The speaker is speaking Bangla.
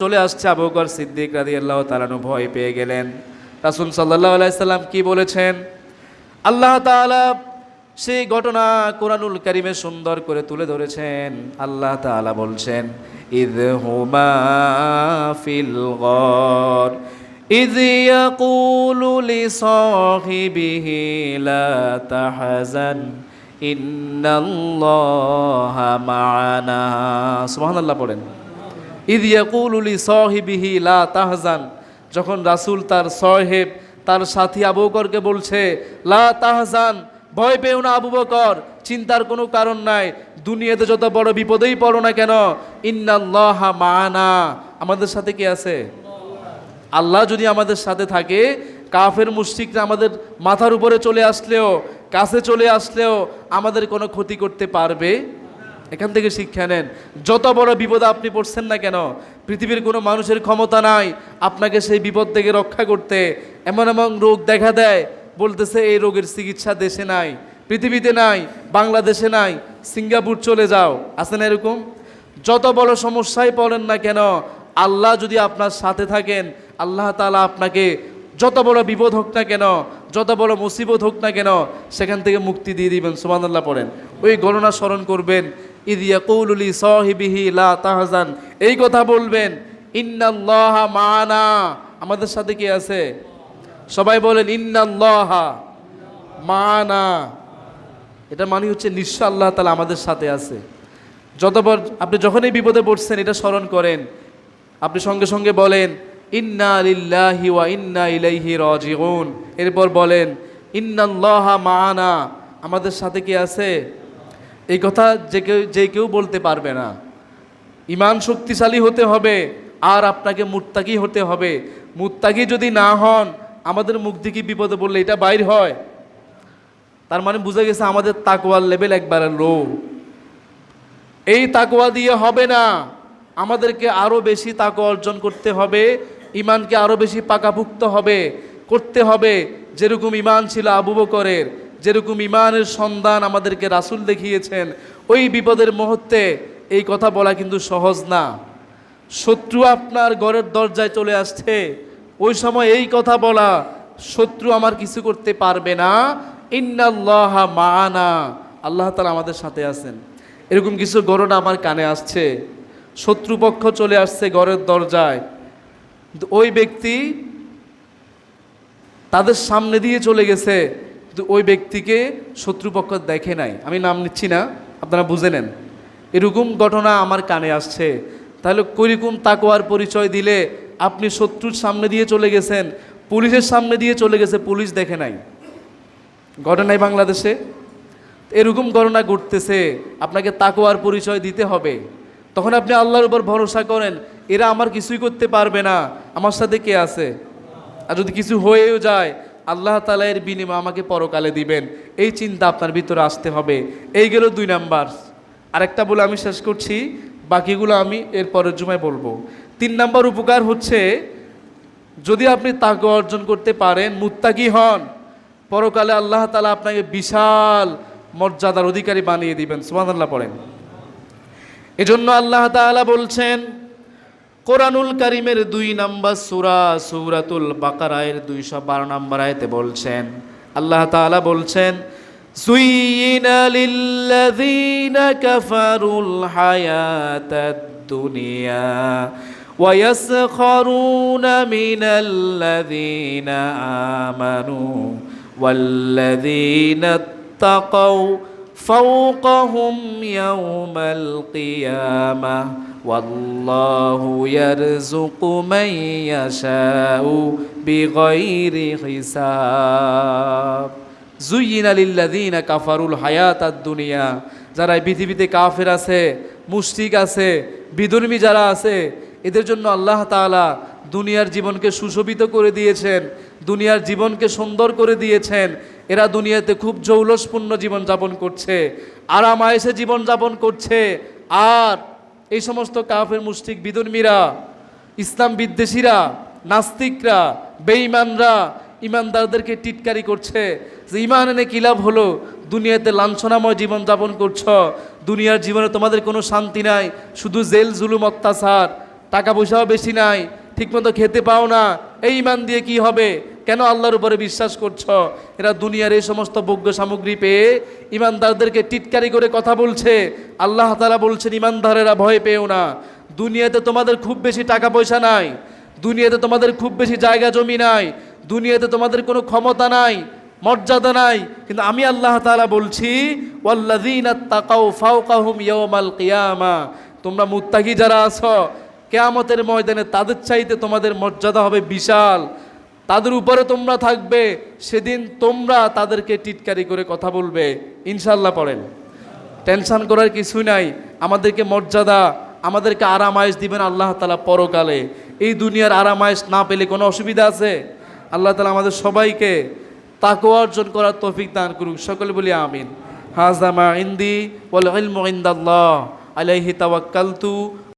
চলে আসছে আবু বকর সিদ্দিক রাদি আল্লাহ তালানু ভয় পেয়ে গেলেন রাসুল সাল্লাহ আলাইসাল্লাম কি বলেছেন আল্লাহ তাআলা সেই ঘটনা কোরআনুল কারিমে সুন্দর করে তুলে ধরেছেন আল্লাহ তাআলা বলছেন ইদ হুমা ফিল গর إذ يقول لصاحبه لا تحزن إن الله معنا سبحان الله পড়েন ইদ ইয়াকুলুলি সহিবিহি লা তাহজান। যখন রাসূল তার সহেব, তার সাথী আবু বকরকে বলছে, লা তাহজান, ভয় পেও না আবু বকর, চিন্তার কোনো কারণ নাই, দুনিয়াতে যত বড় বিপদেই পড়ো না কেন, ইন্নাল্লাহা মানা আমাদের সাথে কি আছে? আল্লাহ যদি আমাদের সাথে থাকে, কাফের মুশরিকরা আমাদের মাথার উপরে চলে আসলেও, কাছে চলে আসলেও আমাদের কোনো ক্ষতি করতে পারবে? এখান থেকে শিক্ষা নেন। যত বড় বিপদে আপনি পড়ছেন না কেন, পৃথিবীর কোনো মানুষের ক্ষমতা নাই আপনাকে সেই বিপদ থেকে রক্ষা করতে। এমন এমন রোগ দেখা দেয়, বলতেছে এই রোগের চিকিৎসা দেশে নাই, পৃথিবীতে নাই, বাংলাদেশে নাই, সিঙ্গাপুর চলে যাও। আছে না এরকম? যত বড় সমস্যায় পড়েন না কেন, আল্লাহ যদি আপনার সাথে থাকেন, আল্লাহ তালা আপনাকে যত বড় বিপদ হোক না কেন, যত বড় মুসিবত হোক না কেন, সেখান থেকে মুক্তি দিয়ে দিবেন। সুবহানাল্লাহ পড়েন। ওই গণনা স্মরণ করবেন। ইদিয়া কৌলুলি সহিবিহি লা তাহজান। এই কথা বলবেন, ইন্নাল্লাহ মানা। আমাদের সাথে কি আছে? সবাই বলেন, ইন্নাল্লাহ মানা। এটা মানে হচ্ছে নিশ্চয় আল্লাহ তালা আমাদের সাথে আছে। যতবার আপনি যখনই বিপদে পড়ছেন, এটা স্মরণ করেন। আপনি সঙ্গে সঙ্গে বলেন, ইন্না লিল্লাহি ওয়া ইন্না ইলাইহি রাজিউন। এরপর বলেন, ইন্নাল্লাহ মানা। আমাদের সাথে কি আছে? এই কথা যে কেউ যে কেউ বলতে পারবে না। ইমান শক্তিশালী হতে হবে, আর আপনাকে মুত্তাকি হতে হবে। মুত্তাকি যদি না হন, আমাদের মুখ থেকে বিপদে বললে এটা বাইর হয়। তার মানে বুঝা গেছে আমাদের তাকোয়ার লেভেল একবারে লো এই তাকোয়া দিয়ে হবে না। আমাদেরকে আরও বেশি তাকওয়া অর্জন করতে হবে, ইমানকে আরও বেশি পাকাপুক্ত হবে, করতে হবে। যেরকম ইমান ছিল আবু বকরের যেরকম ইমানের সন্ধান আমাদেরকে রাসূল দেখিয়েছেন, ওই বিপদের মুহূর্তে এই কথা বলা কিন্তু সহজ না। শত্রু আপনার ঘরের দরজায় চলে আসছে, ওই সময় এই কথা বলা শত্রু আমার কিছু করতে পারবে না। ইন্নাল্লাহ মানা আল্লাহ তালা আমাদের সাথে আছেন। এরকম কিছু গরুটা আমার কানে আসছে। শত্রুপক্ষ চলে আসছে ঘরের দরজায়। ওই ব্যক্তি তাদের সামনে দিয়ে চলে গেছে। কিন্তু ওই ব্যক্তিকে শত্রুপক্ষ দেখে নাই। আমি নাম নিচ্ছি না, আপনারা বুঝে নেন। এরকম ঘটনা আমার কানে আসছে। তাহলে কইরকম তাকোয়ার পরিচয় দিলে আপনি শত্রুর সামনে দিয়ে চলে গেছেন, পুলিশের সামনে দিয়ে চলে গেছে, পুলিশ দেখে নাই? ঘটনায় বাংলাদেশে এরকম ঘটনা ঘটতেছে, আপনাকে তাকোয়ার পরিচয় দিতে হবে। তখন আপনি আল্লাহর উপর ভরসা করেন, এরা আমার কিছুই করতে পারবে না। আমার সাথে কে আছে? আর যদি কিছু হয়েও যায় আল্লাহ তালা এর বিনিময় আমাকে পরকালে দিবেন। এই চিন্তা আপনার ভিতরে আসতে হবে। এই গেল দুই নাম্বার। আরেকটা বলে আমি শেষ করছি। বাকিগুলো আমি এর পরের জুমায় বলব। তিন নাম্বার উপকার হচ্ছে, যদি আপনি তাকে অর্জন করতে পারেন, মুত্তাকি হন, পরকালে আল্লাহ তালা আপনাকে বিশাল মর্যাদার অধিকারী বানিয়ে দিবেন। সুবহানাল্লাহ পড়েন। এজন্য আল্লাহ তাআলা বলছেন কোরআনুল কারিমের দুই নাম্বার সূরা সূরাতুল বাকারায়ের দুইশো বারো নম্বর আয়তে বলছেন আল্লাহ তাআলা বলছেন সুইনা লিল্লাযীনা কাফারুল হায়াতাদ দুনিয়া ويسخرون من الذين آمنوا والذين اتقوا فوقهم يوم القيامة والله يرزق من يشاء بغير حساب زين للذين كفروا الحياة الدنيا যারা এই পৃথিবীতে কাফের আছে মুশরিক আছে বিধর্মী যারা আছে এদের জন্য আল্লাহ তাআলা দুনিয়ার জীবনকে সুশোভিত করে দিয়েছেন দুনিয়ার জীবনকে সুন্দর করে দিয়েছেন এরা দুনিয়াতে খুব জৌলসপূর্ণ জীবনযাপন করছে আরাম আয়েসে জীবনযাপন করছে আর এই সমস্ত কাফের মুষ্টিক বিদর্মীরা, ইসলাম বিদ্বেষীরা, নাস্তিকরা, বেঈমানরা ইমানদারদেরকে টিটকারি করছে যে ইমান এনে কী লাভ হলো? দুনিয়াতে লাঞ্ছনাময় জীবনযাপন করছ, দুনিয়ার জীবনে তোমাদের কোনো শান্তি নাই, শুধু জেল, জুলুম, অত্যাচার, টাকা পয়সাও বেশি নাই ঠিকমতো খেতে পাও না এই ইমান দিয়ে কি হবে? কেন আল্লাহর উপরে বিশ্বাস করছ? এরা দুনিয়ার এই সমস্ত ভোগ্য সামগ্রী পেয়ে ইমানদারদেরকে টিটকারি করে কথা বলছে। আল্লাহ তালা বলছেন, ইমানদারেরা ভয় পেও না। দুনিয়াতে তোমাদের খুব বেশি টাকা পয়সা নাই। দুনিয়াতে তোমাদের খুব বেশি জায়গা জমি নাই। দুনিয়াতে তোমাদের কোনো ক্ষমতা নাই, মর্যাদা নাই। কিন্তু আমি আল্লাহ তাআলা বলছি, ওয়াল্লাযীনা তাকাউ তোমরা মুত্তাকি যারা আছো কেয়ামতের ময়দানে তাদের চাইতে তোমাদের মর্যাদা হবে বিশাল। তাদের উপরে তোমরা থাকবে, সেদিন তোমরা তাদেরকে টিটকারি করে কথা বলবে। ইনশাল্লাহ পড়েন। টেনশন করার কিছুই নাই। আমাদেরকে মর্যাদা, আমাদেরকে আরামায়েশ দিবেন আল্লাহ তালা পরকালে। এই দুনিয়ার আরামায়েশ না পেলে কোনো অসুবিধা আছে? আল্লাহ তালা আমাদের সবাইকে তাকওয়া অর্জন করার তৌফিক দান করুক। সকলে বলি আমিন। হাজামা ইন্দি ওয়াল ইলমু ইনদাল্লাহ। আলাইহি তাওয়াক্কালতু